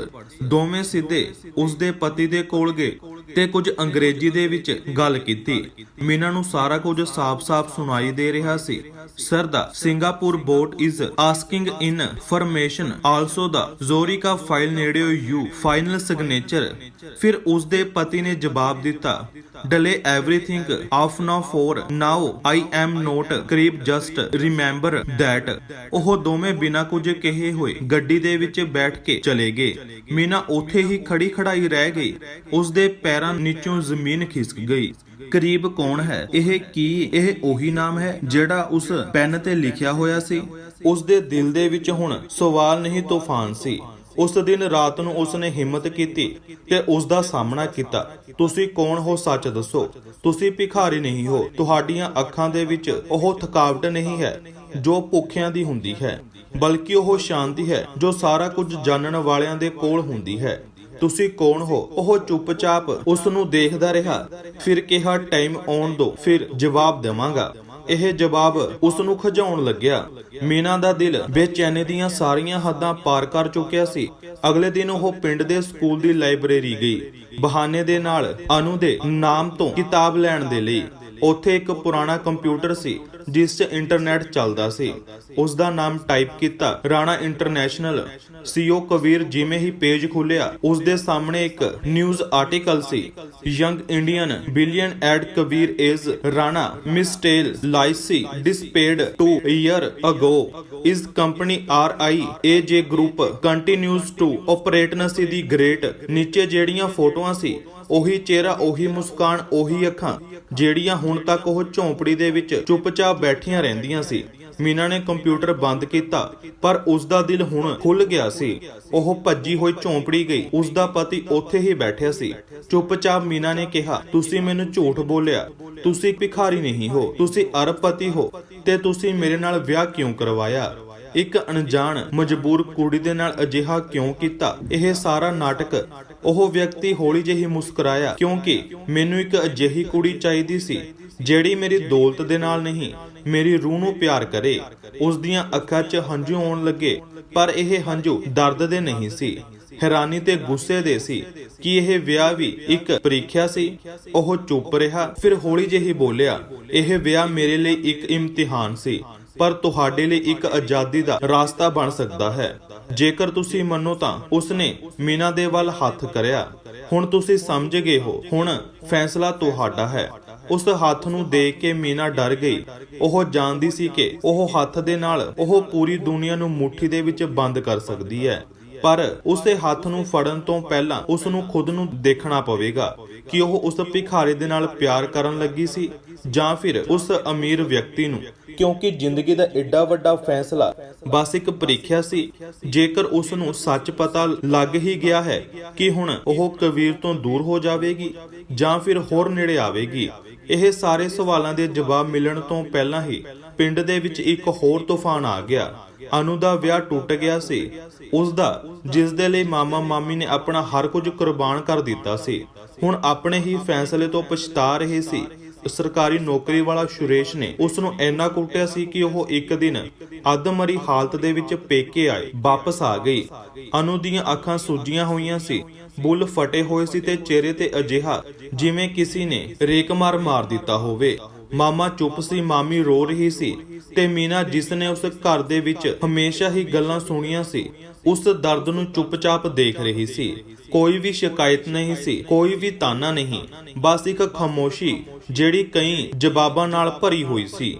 ਦੋਵੇਂ ਸਿੱਧੇ ਉਸ ਦੇ ਪਤੀ ਦੇ ਕੋਲ ਗਏ। ਤੇ ਕੁਝ ਅੰਗਰੇਜ਼ੀ ਦੇ ਵਿੱਚ ਗੱਲ ਕੀਤੀ। ਮੀਨਾ ਨੂੰ ਸਾਰਾ ਕੁਝ ਸਾਫ਼-ਸਾਫ਼ ਸੁਣਾਈ ਦੇ ਰਿਹਾ ਸੀ। Sir the Singapore bot is asking information also ਦਾ ਜ਼ੋਰੀਕਾ ਫਾਈਲ ਨੇੜੇ ਯੂ ਫਾਈਨਲ ਸਿਗਨੇਚਰ ਫਿਰ ਉਸ ਦੇ ਪਤੀ ਨੇ ਜਵਾਬ ਦਿੱਤਾ delay everything off now for now I am not ਕਰੀਬ ਜਸਟ ਰਿਮੈਂਬਰ ਥੈਟ ਉਹ ਦੋਵੇਂ ਬਿਨਾਂ ਕੁਝ ਕਹੇ ਹੋਏ ਗੱਡੀ ਦੇ ਵਿੱਚ ਬੈਠ ਕੇ ਚਲੇ ਗਏ। ਮੀਨਾ ਉੱਥੇ ਹੀ ਖੜੀ ਖੜਾਈ ਰਹਿ ਗਈ। ਉਸ ਦੇ ਪੈਰਾਂ ਨੀਚੋਂ ਜ਼ਮੀਨ ਖਿਸਕ ਗਈ। ਕਰੀਬ ਕੌਣ ਹੈ? ਇਹ ਕੀ? ਇਹ ਉਹੀ ਨਾਮ ਹੈ ਜਿਹੜਾ ਉਸ ਪੈਨ ਤੇ ਲਿਖਿਆ ਹੋਇਆ ਸੀ। ਉਸ ਦੇ ਦਿਲ ਦੇ ਵਿੱਚ ਹੁਣ ਸਵਾਲ ਨਹੀਂ, ਤੂਫਾਨ ਸੀ। ਉਸ ਦਿਨ ਰਾਤ ਨੂੰ ਉਸ ਨੇ ਹਿੰਮਤ ਕੀਤੀ ਤੇ ਉਸ ਦਾ ਸਾਹਮਣਾ ਕੀਤਾ। ਤੁਸੀਂ ਕੌਣ ਹੋ ਸੱਚ ਦੱਸੋ? ਤੁਸੀਂ ਭਿਖਾਰੀ ਨਹੀਂ ਹੋ। ਤੁਹਾਡੀਆਂ ਅੱਖਾਂ ਦੇ ਵਿੱਚ ਉਹ ਥਕਾਵਟ ਨਹੀਂ ਹੈ ਜੋ ਭੁੱਖਿਆਂ ਦੀ ਹੁੰਦੀ ਹੈ, ਬਲਕਿ ਉਹ ਸ਼ਾਂਤੀ ਹੈ ਜੋ ਸਾਰਾ ਕੁਝ ਜਾਣਨ ਵਾਲਿਆਂ ਦੇ ਕੋਲ ਹੁੰਦੀ ਹੈ। ਤੁਸੀਂ ਕੌਣ ਹੋ? ਉਹ ਚੁੱਪਚਾਪ ਉਸ ਨੂੰ ਦੇਖਦਾ ਰਿਹਾ। ਫਿਰ ਕਿਹਾ, ਟਾਈਮ ਆਉਣ ਦੋ। ਫਿਰ ਜਵਾਬ ਦੇਵਾਂਗਾ। ਇਹ ਜਵਾਬ ਉਸ ਨੂੰ ਖਜਾਉਣ ਲੱਗਿਆ। ਮੀਨਾ ਦਾ ਦਿਲ ਬੇਚੈਨੀ ਦੀਆਂ ਸਾਰੀਆਂ ਹੱਦਾਂ ਪਾਰ ਕਰ ਚੁੱਕਿਆ ਸੀ। ਅਗਲੇ ਦਿਨ ਉਹ ਪਿੰਡ ਦੇ ਸਕੂਲ ਦੀ ਲਾਇਬ੍ਰੇਰੀ ਗਈ। ਬਹਾਨੇ ਦੇ ਨਾਲ ਅਨੂ ਦੇ ਨਾਮ ਤੋਂ ਕਿਤਾਬ ਲੈਣ ਦੇ ਲਈ। ਉੱਥੇ ਇੱਕ ਪੁਰਾਣਾ ਕੰਪਿਊਟਰ ਸੀ। ਜਿਸ 'ਚ ਇੰਟਰਨੈਟ ਚੱਲਦਾ ਸੀ। ਉਸ ਦਾ ਨਾਮ ਟਾਈਪ ਕੀਤਾ ਰਾਣਾ ਇੰਟਰਨੈਸ਼ਨਲ ਸੀਓ ਕਬੀਰ ਜਿਵੇਂ ਹੀ ਪੇਜ ਖੁੱਲਿਆ ਉਸ ਦੇ ਸਾਹਮਣੇ ਇੱਕ news article C. Young Indian billionaire Kabir is Rana ਮਿਸਟੇਲ ਲਾਈਸੀ ਡਿਸਪੇਡ 2 ਈਅਰ ਅਗੋ ਇਸ company R I A J group continues to ਆਪਰੇਟਨਸੀ ਦੀ ਗ੍ਰੇਟ ਨੀਚੇ ਜਿਹੜੀਆਂ ਫੋਟੋਆਂ ਸੀ, ਉਹੀ ਚਿਹਰਾ, ਉਹੀ ਮੁਸਕਾਨ, ਉਹੀ ਅੱਖਾਂ, ਜਿਹੜੀਆਂ ਹੁਣ ਤੱਕ ਉਹ ਝੌਂਪੜੀ ਦੇ ਵਿੱਚ ਚੁੱਪਚਾਪ ਬੈਠੀਆਂ ਰਹਿੰਦੀਆਂ ਸੀ। ਮੀਨਾ ਨੇ ਕੰਪਿਊਟਰ ਬੰਦ ਕੀਤਾ, ਪਰ ਉਸ ਦਾ ਦਿਲ ਹੁਣ ਖੁੱਲ ਗਿਆ ਸੀ। ਉਹ ਭੱਜੀ ਹੋਈ ਝੌਂਪੜੀ ਗਈ। ਉਸ ਦਾ ਪਤੀ ਉੱਥੇ ਹੀ ਬੈਠਿਆ ਸੀ। ਚੁੱਪਚਾਪ ਮੀਨਾ ਨੇ ਕਿਹਾ, ਤੁਸੀਂ ਮੈਨੂੰ ਝੂਠ ਬੋਲਿਆ। ਤੁਸੀਂ ਭਿਖਾਰੀ ਨਹੀਂ ਹੋ। ਤੁਸੀਂ ਅਰਬਪਤੀ ਹੋ ਤੇ ਤੁਸੀਂ ਮੇਰੇ ਨਾਲ ਵਿਆਹ ਕਿਉਂ ਕਰਵਾਇਆ? ਇੱਕ ਅਣਜਾਣ, ਮਜਬੂਰ ਕੁੜੀ ਦੇ ਨਾਲ ਅਜਿਹਾ ਕਿਉਂ ਕੀਤਾ? ਇਹ ਸਾਰਾ ਨਾਟਕ ਉਹ ਵਿਅਕਤੀ ਹੌਲੀ ਜਿਹੀ ਮੁਸਕਰਾਇਆ, ਕਿਉਂਕਿ ਮੈਨੂੰ ਇੱਕ ਅਜਿਹੀ ਕੁੜੀ ਚਾਹੀਦੀ ਸੀ, ਜਿਹੜੀ ਮੇਰੀ ਦੌਲਤ ਦੇ ਨਾਲ ਨਹੀਂ ਮੇਰੀ ਰੂਹ ਨੂੰ ਪਿਆਰ ਕਰੇ। ਉਸ ਦੀਆਂ ਅੱਖਾਂ 'ਚ ਹੰਝੂ ਆਉਣ ਲੱਗੇ, ਪਰ ਇਹ ਹੰਝੂ ਦਰਦ ਦੇ ਨਹੀਂ ਸੀ। ਹੈਰਾਨੀ ਤੇ ਗੁੱਸੇ ਦੇ ਸੀ ਕਿ ਇਹ ਵਿਆਹ ਵੀ ਇੱਕ ਪ੍ਰੀਖਿਆ ਸੀ। ਉਹ ਚੁੱਪ ਰਿਹਾ, ਫਿਰ ਹੌਲੀ ਜਿਹੀ ਬੋਲਿਆ, ਇਹ ਵਿਆਹ ਮੇਰੇ ਲਈ ਇੱਕ ਇਮਤਿਹਾਨ ਸੀ, ਪਰ ਤੁਹਾਡੇ ਲਈ ਇੱਕ ਆਜ਼ਾਦੀ ਦਾ ਰਾਸਤਾ ਬਣ ਸਕਦਾ ਹੈ। ਜੇਕਰ ਤੁਸੀਂ ਮੰਨੋ ਤਾਂ ਉਸਨੇ ਮੀਨਾ ਦੇ ਵੱਲ ਹੱਥ ਕਰਿਆ। ਹੁਣ ਤੁਸੀਂ ਸਮਝ ਗਏ ਹੋ, ਹੁਣ ਫੈਸਲਾ ਤੁਹਾਡਾ ਹੈ। ਉਸ ਹੱਥ ਨੂੰ ਦੇਖ ਕੇ ਮੀਨਾ ਡਰ ਗਈ। ਉਹ ਜਾਣਦੀ ਸੀ ਕਿ ਉਹ ਹੱਥ ਦੇ ਨਾਲ ਉਹ ਪੂਰੀ ਦੁਨੀਆ ਨੂੰ ਮੁਠੀ ਦੇ ਵਿੱਚ ਬੰਦ ਕਰ ਸਕਦੀ ਹੈ। ਪਰ ਉਸੇ ਹੱਥ ਨੂੰ ਫੜਨ ਤੋਂ ਪਹਿਲਾਂ ਉਸ ਨੂੰ ਖੁਦ ਨੂੰ ਦੇਖਣਾ ਪਵੇਗਾ ਕਿ ਉਹ ਉਸ ਭਿਖਾਰੀ ਦੇ ਨਾਲ ਪਿਆਰ ਕਰਨ ਲੱਗੀ ਸੀ ਜਾਂ ਫਿਰ ਉਸ ਅਮੀਰ ਵਿਅਕਤੀ ਨੂੰ, ਕਿਉਂਕਿ ਜ਼ਿੰਦਗੀ ਦਾ ਐਡਾ ਵੱਡਾ ਫੈਸਲਾ ਬਸ ਇੱਕ ਪ੍ਰੀਖਿਆ ਸੀ। ਜੇਕਰ ਉਸ ਨੂੰ ਸੱਚ ਪਤਾ ਲੱਗ ਹੀ ਗਿਆ ਹੈ ਕਿ ਹੁਣ ਉਹ ਕਬੀਰ ਤੋਂ ਦੂਰ ਹੋ ਜਾਵੇਗੀ ਜਾਂ ਫਿਰ ਹੋਰ ਨੇੜੇ ਆਵੇਗੀ, ਇਹ ਸਾਰੇ ਸਵਾਲਾਂ ਦੇ ਜਵਾਬ ਮਿਲਣ ਤੋਂ ਪਹਿਲਾਂ ਹੀ ਪਿੰਡ ਦੇ ਵਿੱਚ ਇੱਕ ਹੋਰ ਤੂਫਾਨ ਆ ਗਿਆ। ਅਨੂ ਦਾ ਵਿਆਹ ਟੁੱਟ ਗਿਆ ਸੀ। ਉਸ ਦਾ, ਜਿਸ ਦੇ ਲਈ ਮਾਮਾ ਮਾਮੀ ਨੇ ਆਪਣਾ ਹਰ ਕੁਝ ਕੁਰਬਾਨ ਕਰ ਦਿੱਤਾ ਸੀ। ਹੁਣ ਆਪਣੇ ਹੀ ਫੈਸਲੇ ਤੋਂ ਪਛਤਾ ਰਹੇ ਸੀ। ਸਰਕਾਰੀ ਨੌਕਰੀ ਵਾਲਾ ਸੁਰੇਸ਼ ਨੇ ਉਸ ਨੂੰ ਇੰਨਾ ਕੁੱਟਿਆ ਸੀ ਕਿ ਉਹ ਇੱਕ ਦਿਨ ਅਧਮਰੀ ਹਾਲਤ ਦੇ ਵਿੱਚ ਪੇਕੇ ਆਏ, ਵਾਪਸ ਆ ਗਈ। ਅਨੂ ਦੀਆਂ ਅੱਖਾਂ ਸੁੱਜੀਆਂ ਹੋਈਆਂ ਸੀ। ਬੁੱਲ ਫਟੇ ਹੋਏ ਸੀ ਤੇ ਚਿਹਰੇ ਤੇ ਅਜਿਹਾ ਜਿਵੇਂ ਕਿਸੇ ਨੇ ਰੇਕ ਮਾਰ ਮਾਰ ਦਿੱਤਾ ਹੋਵੇ। ਮਾਮਾ ਚੁੱਪ ਸੀ, ਮਾਮੀ ਰੋ ਰਹੀ ਸੀ ਤੇ ਮੀਨਾ ਜਿਸ ਨੇ ਉਸ ਘਰ ਦੇ ਵਿੱਚ ਹਮੇਸ਼ਾ ਹੀ ਗੱਲਾਂ ਸੁਣੀਆਂ ਸੀ, ਉਸ ਦਰਦ ਨੂੰ ਚੁੱਪਚਾਪ ਦੇਖ ਰਹੀ ਸੀ। ਕੋਈ ਵੀ ਸ਼ਿਕਾਇਤ ਨਹੀਂ ਸੀ, ਕੋਈ ਵੀ ਤਾਨਾ ਨਹੀਂ, ਬਸ ਇੱਕ ਖਾਮੋਸ਼ੀ ਜਿਹੜੀ ਕਈ ਜਵਾਬਾਂ ਨਾਲ ਭਰੀ ਹੋਈ ਸੀ।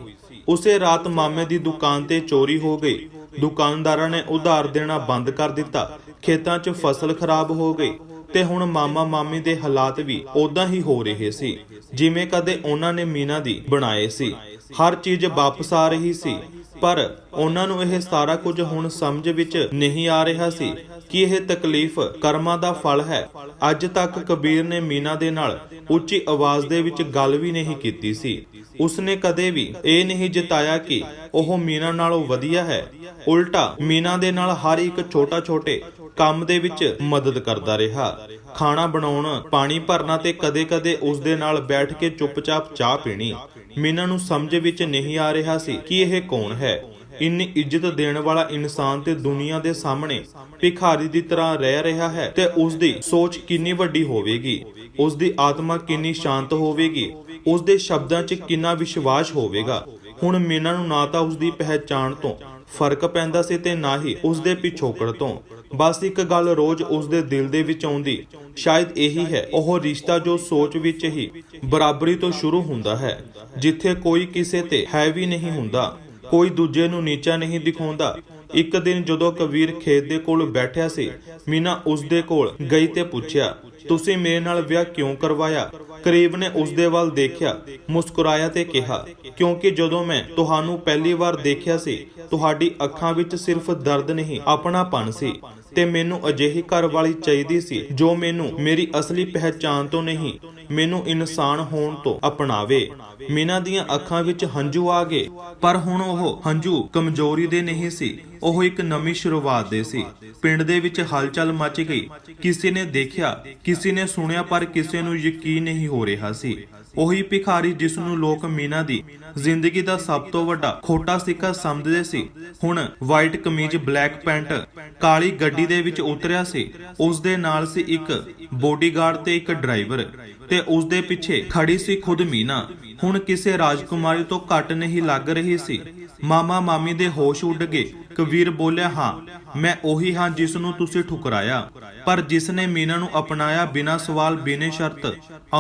ਉਸੇ ਰਾਤ ਮਾਮੇ ਦੀ ਦੁਕਾਨ ਤੇ ਚੋਰੀ ਹੋ ਗਈ। ਦੁਕਾਨਦਾਰਾਂ ਨੇ ਉਧਾਰ ਦੇਣਾ ਬੰਦ ਕਰ ਦਿੱਤਾ। ਖੇਤਾਂ 'ਚ ਫਸਲ ਖਰਾਬ ਹੋ ਗਈ। ਤੇ ਹੁਣ ਮਾਮਾ ਮਾਮੀ ਦੇ ਹਾਲਾਤ ਵੀ ਉਦਾਂ ਹੀ ਹੋ ਰਹੇ ਸੀ, ਜਿਵੇਂ ਕਦੇ ਉਹਨਾਂ ਨੇ ਮੀਨਾ ਦੀ ਬਣਾਏ ਸੀ। ਹਰ ਚੀਜ਼ ਵਾਪਸ ਆ ਰਹੀ ਸੀ, ਪਰ ਉਹਨਾਂ ਨੂੰ ਇਹ ਸਾਰਾ ਕੁਝ ਹੁਣ ਸਮਝ ਵਿੱਚ ਨਹੀਂ ਆ ਰਿਹਾ ਸੀ ਕਿ ਇਹ ਤਕਲੀਫ ਕਰਮਾਂ ਦਾ ਫਲ ਹੈ। ਅੱਜ ਤੱਕ ਕਬੀਰ ਨੇ ਮੀਨਾ ਦੇ ਨਾਲ ਉੱਚੀ ਆਵਾਜ਼ ਦੇ ਵਿੱਚ ਗੱਲ ਵੀ ਨਹੀਂ ਕੀਤੀ ਸੀ। ਉਸਨੇ ਕਦੇ ਵੀ ਇਹ ਨਹੀਂ ਜਤਾਇਆ ਕਿ ਉਹ ਮੀਨਾ ਨਾਲੋਂ ਵਧੀਆ ਹੈ। ਉਲਟਾ ਮੀਨਾ ਦੇ ਨਾਲ ਹਰ ਇੱਕ ਛੋਟਾ ਛੋਟੇ ਕੰਮ ਦੇ ਵਿੱਚ ਮਦਦ ਕਰਦਾ ਰਿਹਾ। ਖਾਣਾ ਬਣਾਉਣ, ਪਾਣੀ ਭਰਨਾ ਤੇ ਕਦੇ-ਕਦੇ ਉਸ ਦੇ ਨਾਲ ਬੈਠ ਕੇ ਚੁੱਪਚਾਪ ਚਾਹ ਪੀਣੀ। ਮੀਨਾ ਨੂੰ ਸਮਝ ਵਿੱਚ ਨਹੀਂ ਆ ਰਿਹਾ ਸੀ ਕਿ ਇਹ ਕੌਣ ਹੈ। ਇੰਨੀ ਇੱਜ਼ਤ ਦੇਣ ਵਾਲਾ ਇਨਸਾਨ ਤੇ ਦੁਨੀਆ ਦੇ ਸਾਹਮਣੇ ਭਿਖਾਰੀ ਦੀ ਤਰ੍ਹਾਂ ਰਹਿ ਰਿਹਾ ਹੈ ਤੇ ਉਸ ਦੀ ਸੋਚ ਕਿੰਨੀ ਵੱਡੀ ਹੋਵੇਗੀ। ਉਸ ਦੀ ਆਤਮਾ ਕਿੰਨੀ ਸ਼ਾਂਤ ਹੋਵੇਗੀ। ਉਸ ਦੇ ਸ਼ਬਦਾਂ 'ਚ ਕਿੰਨਾ ਵਿਸ਼ਵਾਸ ਹੋਵੇਗਾ। ਹੁਣ ਮੀਨਾ ਨੂੰ ਨਾ ਤਾਂ ਉਸ ਦੀ ਪਹਿਚਾਣ ਤੋਂ ਫ਼ਰਕ ਪੈਂਦਾ ਸੀ ਤੇ ਨਾ ਹੀ ਉਸ ਦੇ ਪਿਛੋਕੜ ਤੋਂ ਬਸ ਇੱਕ ਗੱਲ ਰੋਜ਼ ਉਸ ਦੇ ਦਿਲ ਦੇ ਵਿੱਚ ਆਉਂਦੀ, ਸ਼ਾਇਦ ਇਹੀ ਹੈ, ਉਹ ਰਿਸ਼ਤਾ ਜੋ ਸੋਚ ਵਿੱਚ ਹੀ ਬਰਾਬਰੀ ਤੋਂ ਸ਼ੁਰੂ ਹੁੰਦਾ ਹੈ, ਜਿੱਥੇ ਕੋਈ ਕਿਸੇ ਤੇ ਹੈਵੀ ਨਹੀਂ ਹੁੰਦਾ, ਕੋਈ ਦੂਜੇ ਨੂੰ ਨੀਚਾ ਨਹੀਂ ਦਿਖਾਉਂਦਾ। ਇੱਕ ਦਿਨ ਜਦੋਂ ਕਬੀਰ ਖੇਤ ਦੇ ਕੋਲ ਬੈਠਿਆ ਸੀ, ਮੀਨਾ ਉਸ ਦੇ ਕੋਲ ਗਈ ਤੇ ਪੁੱਛਿਆ ਤੁਸੀਂ ਮੇਰੇ ਨਾਲ ਵਿਆਹ ਕਿਉਂ ਕਰਵਾਇਆ? ਕਰੀਬ ਨੇ ਉਸ ਦੇ ਵੱਲ ਦੇਖਿਆ, ਮੁਸਕਰਾਇਆ ਤੇ ਕਿਹਾ, ਕਿਉਂਕਿ ਜਦੋਂ ਮੈਂ ਤੁਹਾਨੂੰ ਪਹਿਲੀ ਵਾਰ ਦੇਖਿਆ ਸੀ, ਤੁਹਾਡੀ ਅੱਖਾਂ ਵਿੱਚ ਸਿਰਫ ਦਰਦ ਨਹੀਂ ਆਪਣਾਪਨ ਸੀ। ਤੇ ਮੈਨੂੰ ਅਜਿਹੀ ਘਰ ਵਾਲੀ ਚਾਹੀਦੀ ਸੀ ਜੋ ਮੈਨੂੰ ਮੇਰੀ ਅਸਲੀ ਪਹਿਚਾਨ ਤੋਂ ਨਹੀਂ, ਮੈਨੂੰ ਇਨਸਾਨ ਹੋਣ ਤੋਂ ਅਪਣਾਵੇ। ਮੀਨਾ ਦੀਆਂ ਅੱਖਾਂ ਵਿੱਚ ਹੰਝੂ ਆ ਗਏ, ਪਰ ਹੁਣ ਉਹ ਹੰਝੂ ਕਮਜ਼ੋਰੀ ਦੇ ਨਹੀਂ ਸੀ, ਉਹ ਇੱਕ ਨਵੀਂ ਸ਼ੁਰੂਆਤ ਦੇ ਸੀ। ਪਿੰਡ ਦੇ ਵਿੱਚ ਹਲਚਲ ਮਚ ਗਈ, ਕਿਸੇ ਨੇ ਦੇਖਿਆ, ਕਿਸੇ ਨੇ ਸੁਣਿਆ, ਪਰ ਕਿਸੇ ਨੂੰ ਯਕੀਨ ਨਹੀਂ ਹੋ ਰਿਹਾ ਸੀ। ਉਹੀ ਭਿਖਾਰੀ ਜਿਸ ਨੂੰ ਲੋਕ ਮੀਨਾ ਦੀ ਜ਼ਿੰਦਗੀ ਦਾ ਸਭ ਤੋਂ ਵੱਡਾ ਖੋਟਾ ਸਿੱਕਾ ਸਮਝਦੇ ਸੀ। ਹੁਣ ਵਾਈਟ ਕਮੀਜ਼ ਬਲੈਕ ਪੈਂਟ ਕਾਲੀ ਗੱਡੀ ਦੇ ਵਿੱਚ ਉਤਰਿਆ ਸੀ। ਉਸ ਦੇ ਨਾਲ ਸੀ ਇੱਕ ਬੋਡੀਗਾਰਡ ਤੇ ਇੱਕ ਡਰਾਈਵਰ ਤੇ ਉਸ ਦੇ ਪਿੱਛੇ ਖੜੀ ਸੀ ਖੁਦ ਮੀਨਾ। ਹੁਣ ਕਿਸੇ ਰਾਜਕੁਮਾਰੀ ਤੋਂ ਘੱਟ ਨਹੀਂ ਲੱਗ ਰਹੀ ਸੀ। ਮਾਮਾ ਮਾਮੀ ਦੇ ਹੋਸ਼ ਉੱਡ ਗਏ। ਕਬੀਰ ਬੋਲਿਆ, ਹਾਂ, ਮੈਂ ਉਹੀ ਹਾਂ ਜਿਸ ਨੂੰ ਤੁਸੀਂ ਠੁਕਰਾਇਆ। ਪਰ ਜਿਸ ਨੇ ਮੀਨਾ ਨੂੰ ਅਪਣਾਇਆ ਬਿਨਾਂ ਸਵਾਲ, ਬਿਨੇ ਸ਼ਰਤ,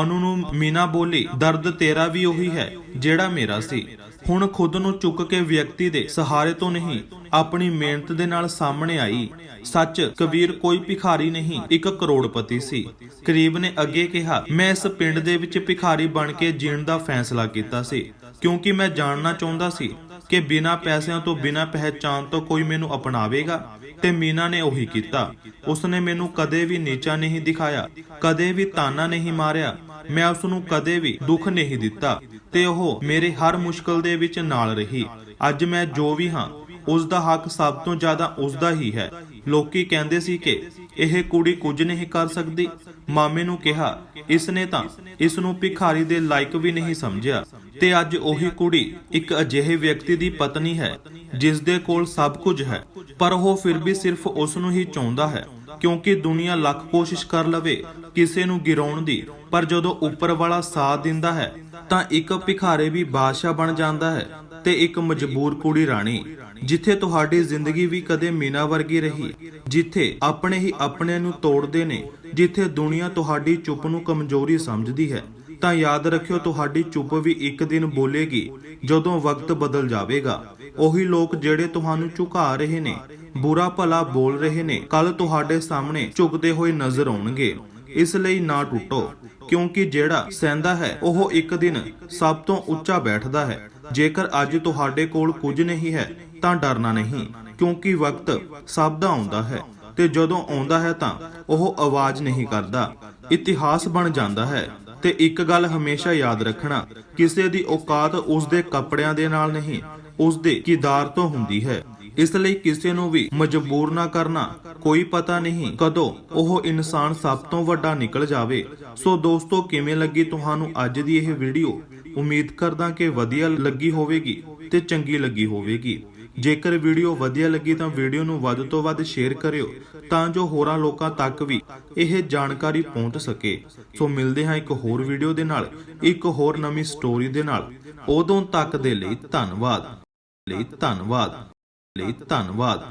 ਅਨੂ ਨੂੰ ਮੀਨਾ ਬੋਲੀ, ਦਰਦ ਤੇਰਾ ਵੀ ਉਹੀ ਹੈ, ਜਿਹੜਾ ਮੇਰਾ ਸੀ। ਹੁਣ ਖੁਦ ਨੂੰ ਚੁੱਕ ਕੇ ਵਿਅਕਤੀ ਦੇ ਸਹਾਰੇ ਤੋਂ ਨਹੀਂ, ਆਪਣੀ ਮਿਹਨਤ ਦੇ ਨਾਲ ਸਾਹਮਣੇ ਆਈ। ਸੱਚ, ਕਬੀਰ ਕੋਈ ਭਿਖਾਰੀ ਨਹੀਂ, ਇੱਕ ਕਰੋੜਪਤੀ ਸੀ। ਕਰੀਬ ਨੇ ਅੱਗੇ ਕਿਹਾ, ਮੈਂ ਇਸ ਪਿੰਡ ਦੇ ਵਿੱਚ ਭਿਖਾਰੀ ਬਣ ਕੇ ਜੀਣ ਦਾ ਫੈਸਲਾ ਕੀਤਾ ਸੀ, ਕਿਉਂਕਿ ਮੈਂ ਜਾਣਨਾ ਚਾਹੁੰਦਾ ਸੀ ਕਿ ਬਿਨਾਂ ਪੈਸਿਆਂ ਤੋਂ ਬਿਨਾਂ ਪਹਿਚਾਨ ਤੋਂ ਕੋਈ ਮੈਨੂੰ ਅਪਣਾਵੇਗਾ। ਤੇ ਮੀਨਾ ਨੇ ਉਹੀ ਕੀਤਾ। ਉਸਨੇ ਮੈਨੂੰ ਕਦੇ ਵੀ ਨੀਚਾ ਨਹੀਂ ਦਿਖਾਇਆ, ਕਦੇ ਵੀ ਤਾਨਾ ਨਹੀਂ ਮਾਰਿਆ। ਮੈਂ ਉਸ ਨੂੰ ਕਦੇ ਵੀ ਦੁੱਖ ਨਹੀਂ ਦਿੱਤਾ ਤੇ ਉਹ ਮੇਰੇ ਹਰ ਮੁਸ਼ਕਲ ਦੇ ਵਿੱਚ ਨਾਲ ਰਹੀ। ਅੱਜ ਮੈਂ ਜੋ ਵੀ ਹਾਂ ਉਸ ਦਾ ਹੱਕ ਸਭ ਤੋਂ ਜ਼ਿਆਦਾ ਉਸ ਦਾ ਹੀ ਹੈ। ਲੋਕੀ ਕਹਿੰਦੇ ਸੀ ਕਿ ਇਹ ਕੁੜੀ ਕੁਝ ਨਹੀਂ ਕਰ ਸਕਦੀ। ਮਾਮੇ ਨੂੰ ਕਿਹਾ ਇਸ ਨੇ ਤਾਂ ਇਸ ਨੂੰ ਭਿਖਾਰੀ ਦੇ ਲਾਇਕ ਵੀ ਨਹੀਂ ਸਮਝਿਆ। ਤੇ ਅੱਜ ਉਹੀ ਕੁੜੀ ਇੱਕ ਅਜਿਹੇ ਵਿਅਕਤੀ ਦੀ ਪਤਨੀ ਹੈ ਜਿਸ ਦੇ ਕੋਲ ਸਭ ਕੁਝ ਹੈ, ਪਰ ਉਹ ਫਿਰ ਵੀ ਸਿਰਫ ਉਸ ਨੂੰ ਹੀ ਚਾਹੁੰਦਾ ਹੈ, ਕਿਉਂਕਿ ਦੁਨੀਆ ਲੱਖ ਕੋਸ਼ਿਸ਼ ਕਰ ਲਵੇ ਕਿਸੇ ਨੂੰ ਗਿਰਾਉਣ ਦੀ, ਪਰ ਜਦੋਂ ਉੱਪਰ ਵਾਲਾ ਸਾਥ ਦਿੰਦਾ ਹੈ, ਤਾਂ ਇੱਕ ਭਿਖਾਰੇ ਵੀ ਬਾਦਸ਼ਾਹ ਬਣ ਜਾਂਦਾ ਹੈ ਤੇ ਇੱਕ ਮਜਬੂਰ ਕੁੜੀ ਰਾਣੀ। ਜਿੱਥੇ ਤੁਹਾਡੀ ਜ਼ਿੰਦਗੀ ਵੀ ਕਦੇ ਮੀਨਾ ਵਰਗੀ ਰਹੀ। ਜਿੱਥੇ ਆਪਣੇ ਹੀ ਆਪਣੇ ਨੂੰ ਤੋੜਦੇ ਨੇ ਜਿੱਥੇ ਦੁਨੀਆ ਤੁਹਾਡੀ ਚੁੱਪ ਨੂੰ ਕਮਜ਼ੋਰੀ ਸਮਝਦੀ ਹੈ। ਤਾਂ ਯਾਦ ਰੱਖਿਓ ਤੁਹਾਡੀ ਚੁੱਪ ਵੀ ਇੱਕ ਦਿਨ ਬੋਲੇਗੀ ਜਦੋਂ ਵਕਤ ਬਦਲ ਜਾਵੇਗਾ। ਉਹੀ ਲੋਕ ਜਿਹੜੇ ਤੁਹਾਨੂੰ ਝੁਕਾ ਰਹੇ ਨੇ। ਬੁਰਾ ਭਲਾ ਬੋਲ ਰਹੇ ਨੇ। ਕੱਲ ਤੁਹਾਡੇ ਸਾਹਮਣੇ ਝੁਕਦੇ ਹੋਏ ਨਜ਼ਰ ਆਉਣਗੇ। ਇਸ ਲਈ ਨਾ ਟੁੱਟੋ। ਕਿਉਂਕਿ ਜਿਹੜਾ ਸਹਿੰਦਾ ਹੈ ਉਹ ਇੱਕ ਦਿਨ ਸਭ ਤੋਂ ਉੱਚਾ ਬੈਠਦਾ ਹੈ। ਜੇਕਰ ਅੱਜ ਤੁਹਾਡੇ ਕੋਲ ਕੁਝ ਨਹੀਂ ਹੈ ਤਾਂ ਡਰਨਾ ਨਹੀਂ, ਕਿਉਂਕਿ ਵਕਤ ਸਭ ਦਾ ਆਉਂਦਾ ਹੈ ਤੇ ਜਦੋਂ ਆਉਂਦਾ ਹੈ ਤਾਂ ਉਹ ਆਵਾਜ਼ ਨਹੀਂ ਕਰਦਾ। ਇਤਿਹਾਸ ਬਣ ਜਾਂਦਾ ਹੈ ਤੇ ਇੱਕ ਗੱਲ ਹਮੇਸ਼ਾ ਯਾਦ ਰੱਖਣਾ, ਕਿਸੇ ਦੀ ਔਕਾਤ ਉਸ ਦੇ ਕੱਪੜਿਆਂ ਦੇ ਨਾਲ ਨਹੀਂ, ਉਸ ਦੇ ਕਿਰਦਾਰ ਤੋਂ ਹੁੰਦੀ ਹੈ। ਇਸ ਲਈ ਕਿਸੇ ਨੂੰ ਵੀ ਮਜਬੂਰ ਨਾ ਕਰਨਾ, ਕੋਈ ਪਤਾ ਨਹੀਂ ਕਦੋਂ ਉਹ ਇਨਸਾਨ ਸਭ ਤੋਂ ਵੱਡਾ ਨਿਕਲ ਜਾਵੇ। ਸੋ ਦੋਸਤੋ, ਕਿਵੇਂ ਲੱਗੀ ਤੁਹਾਨੂੰ ਅੱਜ ਦੀ ਇਹ ਵੀਡੀਓ? ਉਮੀਦ ਕਰਦਾ ਕਿ ਵਧੀਆ ਲੱਗੀ ਹੋਵੇਗੀ ਤੇ ਚੰਗੀ ਲੱਗੀ ਹੋਵੇਗੀ। ਜੇਕਰ ਵੀਡੀਓ ਵਧੀਆ ਲੱਗੀ ਤਾਂ ਵੀਡੀਓ ਨੂੰ ਵੱਧ ਤੋਂ ਵੱਧ ਸ਼ੇਅਰ ਕਰਿਓ ਤਾਂ ਜੋ ਹੋਰਾਂ ਲੋਕਾਂ ਤੱਕ ਵੀ ਇਹ ਜਾਣਕਾਰੀ ਪਹੁੰਚ ਸਕੇ। ਸੋ ਮਿਲਦੇ ਹਾਂ ਇੱਕ ਹੋਰ ਵੀਡੀਓ ਦੇ ਨਾਲ, ਇੱਕ ਹੋਰ ਨਵੀਂ ਸਟੋਰੀ ਦੇ ਨਾਲ। ਉਦੋਂ ਤੱਕ ਦੇ ਲਈ ਧੰਨਵਾਦ। ਲਈ ਧੰਨਵਾਦ। ਲਈ ਧੰਨਵਾਦ।